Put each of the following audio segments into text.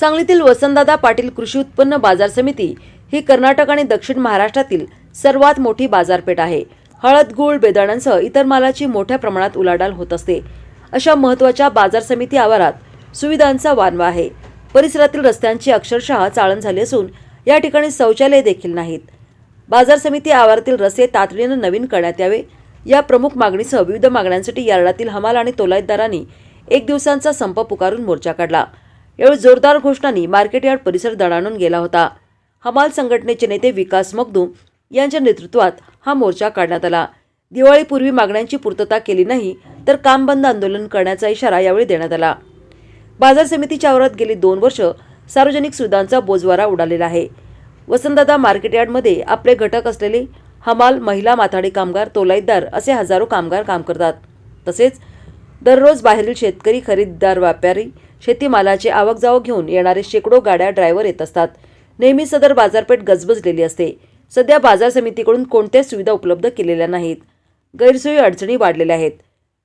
सांगलीतील वसंतदादा पाटील कृषी उत्पन्न बाजार समिती ही कर्नाटक आणि दक्षिण महाराष्ट्रातील सर्वात मोठी बाजारपेठ आहे. हळद गूळ बेदाण्यांसह इतर मालाची मोठ्या प्रमाणात उलाढाल होत असते. अशा महत्त्वाच्या बाजार समिती आवारात सुविधांचा वानवा आहे. परिसरातील रस्त्यांची अक्षरशः चाळण झाली असून या ठिकाणी शौचालय देखील नाहीत. बाजार समिती आवारातील रस्ते तातडीनं नवीन करण्यात यावे. या प्रमुख मागणीसह विविध मागण्यांसाठी यार्डातील हमाल आणि तोलाईतदारांनी एक दिवसांचा संप पुकारून मोर्चा काढला. यावेळी जोरदार घोषणांनी मार्केटयार्ड परिसर दडाणून गेला होता. हमाल संघटनेचे नेते विकास मगदूम यांच्या नेतृत्वात हा मोर्चा काढण्यात आला. दिवाळीपूर्वी मागण्यांची पूर्तता केली नाही तर काम बंद आंदोलन करण्याचा इशारा यावेळी देण्यात आला. बाजार समितीच्या आवारात गेली दोन वर्ष सार्वजनिक सुविधांचा बोजवारा उडालेला आहे. वसंतदादा मार्केटयार्डमध्ये आपले घटक असलेले हमाल महिला माथाडी कामगार तोलाईदार असे हजारो कामगार काम करतात. तसेच दररोज बाहेरील शेतकरी खरेदीदार व्यापारी शेतीमालाची आवक जावक घेऊन येणारे शेकडो गाड्या ड्रायव्हर येत असतात. नेहमी सदर बाजारपेठ गजबजलेली असते. सध्या बाजार समितीकडून कोणत्याच सुविधा उपलब्ध केलेल्या नाहीत. गैरसोयी अडचणी वाढलेल्या आहेत.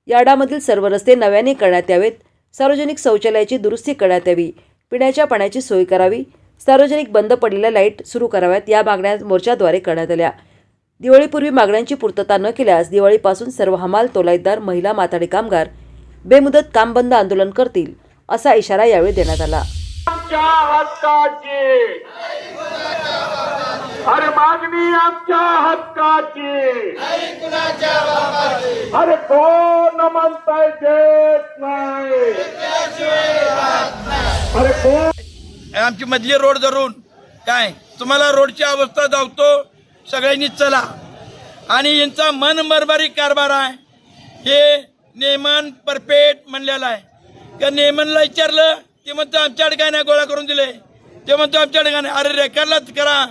यार्डामधील सर्व रस्ते नव्याने करण्यात यावेत. सार्वजनिक शौचालयाची दुरुस्ती करण्यात यावी. पिण्याच्या पाण्याची सोय करावी. सार्वजनिक बंद पडलेल्या लाइट सुरू कराव्यात या मागण्या मोर्चाद्वारे करण्यात आल्या. दिवाळीपूर्वी मागण्यांची पूर्तता न केल्यास दिवाळीपासून सर्व हमाल तोलाईतदार महिला माथाडी कामगार बेमुदत काम बंद आंदोलन करतील. असा इशारा यावेळी देण्यात आला. आमच्या हक्काची. अरे मागणी आमच्या हक्काची. अरे कोण म्हणताय देत नाही. अरे कोण आमची मधली रोड धरून. काय? तुम्हाला रोडची अवस्था दावतो सगळ्यांनी चला. आणि यांचा मन मरमारी कारभार आहे. हे नेमन परफेक्ट म्हणलेला आहे. त्या नेमनला विचारलं ते म्हणतो आमच्याकडे काय नाही गोळा करून दिले. ते म्हणतो आमच्याकडे काय नाही अरे रेकॉर्डलाच करा.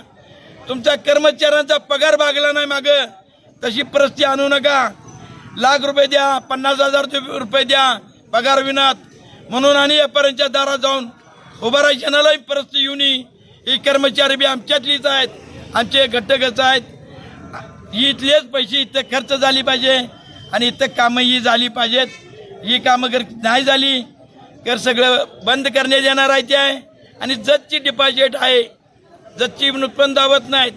तुमच्या कर्मचाऱ्यांचा पगार भागला नाही मागं. तशी परिस्थिती आणू नका. लाख रुपये द्या पन्नास हजार रुपये द्या पगार विनात. म्हणून आणि व्यापाऱ्यांच्या दारात जाऊन उभा राहायच्यानालाही परिस्थिती येऊन ही कर्मचारी बी आमच्यातलीच आहेत. आमचे घटकच आहेत. ही इथलेच पैसे इथं खर्च झाली पाहिजे आणि इथं कामं ही झाली पाहिजेत. ही कामं नाही झाली तर सगळं बंद करण्यात येणार आहे ते आहे. आणि जतची डिपॉझिट आहे. जतची उत्पन्न दावत नाहीत.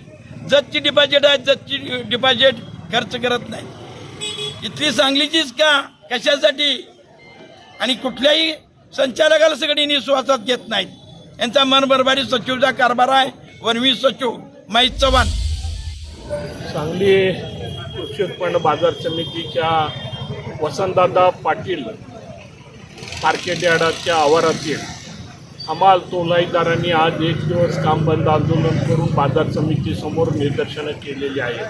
जतची डिपॉझिट आहे जतची डिपॉझिट खर्च करत नाही इथली सांगलीचीच का? कशासाठी? आणि कुठल्याही संचालकाला सगळी निश्वासात घेत नाहीत. यांचा मनबरबारी सचिवचा कारभार आहे. वनवी सचिव माहीत चव्हाण. सांगली कृषी उत्पन्न बाजार समितीच्या वसंतदादा पाटील मार्केट यार्डाच्या आवारातील हमाल तोलाईदारांनी आज एक दिवस काम बंद आंदोलन करून बाजार समितीसमोर निदर्शनं केलेली आहेत.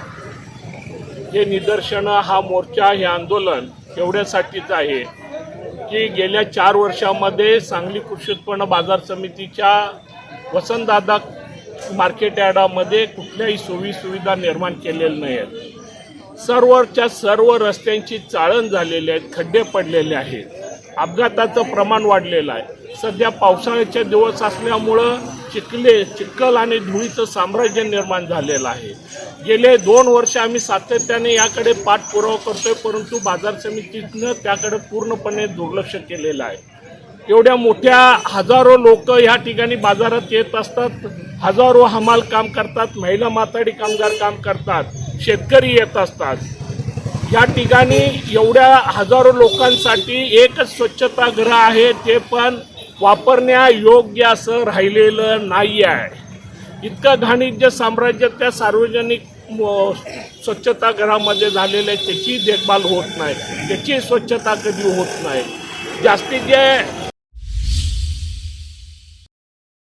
हे निदर्शनं हा मोर्चा हे आंदोलन एवढ्यासाठीच आहे की गेल्या चार वर्षामध्ये सांगली कृषी उत्पन्न बाजार समितीच्या वसंतदादा मार्केट यार्डामध्ये कुठल्याही सोयी सुविधा निर्माण केलेल्या नाही आहेत सर्वच्या सर्व रस्त्यांची चाळण झालेली आहेत खड्डे पडलेले आहेत. अपघाताचं प्रमाण वाढलेलं आहे. सध्या पावसाळ्याचे दिवस असल्यामुळं चिखले चिखल आणि धुळीचं साम्राज्य निर्माण झालेलं आहे. गेले दोन वर्ष आम्ही सातत्याने याकडे पाठपुरावा करतोय परंतु बाजार समितीनं त्याकडे पूर्णपणे दुर्लक्ष केलेलं आहे. एवढ्या मोठ्या हजारो लोक या ठिकाणी बाजारात येत असतात. हजारो हमाल काम करतात महिला माताडी कामगार काम करतात शेतकरी येत असतात. या ठिकाणी एवढ्या हजारो लोकांसाठी एकच स्वच्छतागृह आहे ते पण वापरण्यायोग्य असं राहिलेलं नाही आहे. इतकं घाणिज्य साम्राज्य त्या सार्वजनिक म, स्वच्छतागृहामध्ये झालेलं आहे त्याची देखभाल होत नाही त्याची स्वच्छता कधी होत नाही. जास्तीत जे